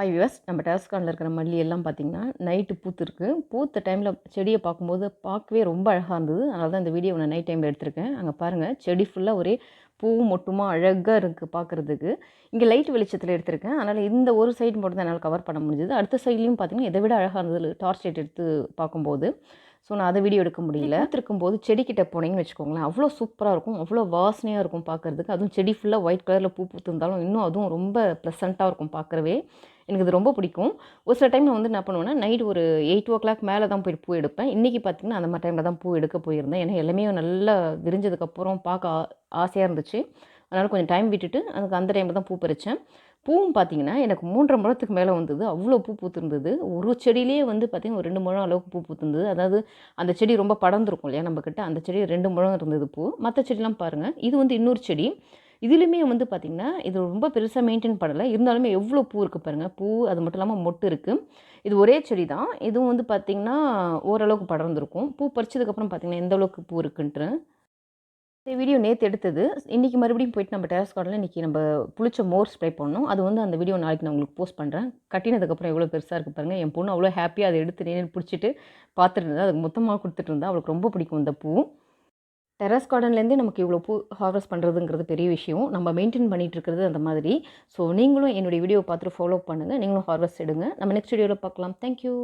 Hi விவஸ் நம்ம டெரஸ்கார்டில் இருக்கிற மல்லி எல்லாம் பார்த்திங்கன்னா நைட்டு பூத்துருக்கு பூத்த டைமில் செடியை பார்க்கும்போது பார்க்கவே ரொம்ப அழகாக இருந்தது. அதனால தான் இந்த வீடியோ நான் நைட் டைமில் எடுத்திருக்கேன். அங்கே பாருங்கள் செடி ஃபுல்லாக ஒரே பூவும் மொட்டுமா அழகாக இருக்குது பார்க்குறதுக்கு இங்கே லைட் வெளிச்சத்தில் எடுத்திருக்கேன். அதனால் இந்த ஒரு சைடு மட்டும் தான் என்னால் கவர் பண்ண முடிஞ்சது. அடுத்த சைட்லேயும் பார்த்திங்கன்னா இதை விட அழகாக இருந்தது. டார்ச் லைட் எடுத்து பார்க்கும்போது. ஸோ நான் அதை வீடியோ எடுக்க முடியல. இருக்கும்போது செடிக்கிட்ட போனீங்கன்னு வச்சுக்கோங்களேன் அவ்வளோ சூப்பராக இருக்கும். அவ்வளோ வாசனையாக இருக்கும் பார்க்குறதுக்கு அதுவும் செடி ஃபுல்லாக ஒயிட் கலரில் பூ பூத்திருந்தாலும் இன்னும் அதுவும் ரொம்ப ப்ளசண்ட்டாக இருக்கும் பார்க்குறவே எனக்கு இது ரொம்ப பிடிக்கும். ஒரு சில டைம் நான் வந்து என்ன பண்ணுவேன்னா நைட் ஒரு எயிட் ஓ கிளாக் மேலே தான் போய் பூ எடுப்பேன். இன்றைக்கி பார்த்திங்கன்னா அந்த மாதிரி டைமில் தான் பூ எடுக்க போயிருந்தேன். ஏன்னா எல்லாமே நல்லா விரிஞ்சதுக்கப்புறம் பார்க்க ஆசையாக இருந்துச்சு. அதனால் கொஞ்சம் டைம் விட்டுட்டு அதுக்கு அந்த டைமில் தான் பூ பறித்தேன் பூவும் பார்த்திங்கன்னா எனக்கு மூன்றரை முழத்துக்கு மேலே வந்தது. அவ்வளோ பூ பூத்துருந்தது. ஒரு செடியிலேயே வந்து பார்த்திங்கன்னா ஒரு ரெண்டு முழம் அளவுக்கு பூ பூத்துருந்தது. அதாவது அந்த செடி ரொம்ப படர்ந்துருக்கும் இல்லையா நம்மக்கிட்ட அந்த செடி ரெண்டு முழம் இருந்தது பூ. மற்ற செடிலாம் பாருங்கள் இது வந்து இன்னொரு செடி. இதுலேயுமே வந்து பார்த்திங்கன்னா இது ரொம்ப பெருசாக மெயின்டைன் பண்ணலை. இருந்தாலுமே எவ்வளோ பூ இருக்குது பாருங்கள் பூ அது மட்டும் இல்லாமல் மொட்டு இருக்குது இது ஒரே செடி தான். இதுவும் வந்து பார்த்திங்கன்னா ஓரளவுக்கு படர்ந்துருக்கும். பூ பறிச்சதுக்கப்புறம் பார்த்திங்கன்னா எந்த அளவுக்கு பூ இருக்குன்ட்டு. இந்த வீடியோ நேற்று எடுத்தது. இன்றைக்கி மறுபடியும் போயிட்டு நம்ம டெரஸ் கார்டில் இன்றைக்கி நம்ம புளிச்ச மோர் ஸ்ப்ரே பண்ணோம் அது வந்து அந்த வீடியோ நாளைக்கு நான் உங்களுக்கு போஸ்ட் பண்ணுறேன் கட்டினதுக்கப்புறம் எவ்வளோ பெருசாக இருக்குது பாருங்கள் என் பொண்ணு அவ்வளோ ஹாப்பியாக அதை எடுத்து நேரில் பிடிச்சிட்டு பார்த்துட்டு இருந்தா அதுக்கு மொத்தமாக கொடுத்துட்டு இருந்தா அவளுக்கு ரொம்ப பிடிக்கும் இந்த பூ. டெரஸ் கார்டன்லேருந்தே நமக்கு இவ்வளோ பூ ஹார்வெஸ்ட் பண்ணுறதுங்கிறது பெரிய விஷயம். நம்ம மெயின்டைன் பண்ணிட்டு இருக்கிறது அந்த மாதிரி. ஸோ நீங்களும் என்னுடைய வீடியோ பார்த்துட்டு ஃபாலோ பண்ணுங்கள் நீங்களும் ஹார்வெஸ்ட் எடுங்க. நம்ம நெக்ஸ்ட் வீடியோவில் பார்க்கலாம். தேங்க்யூ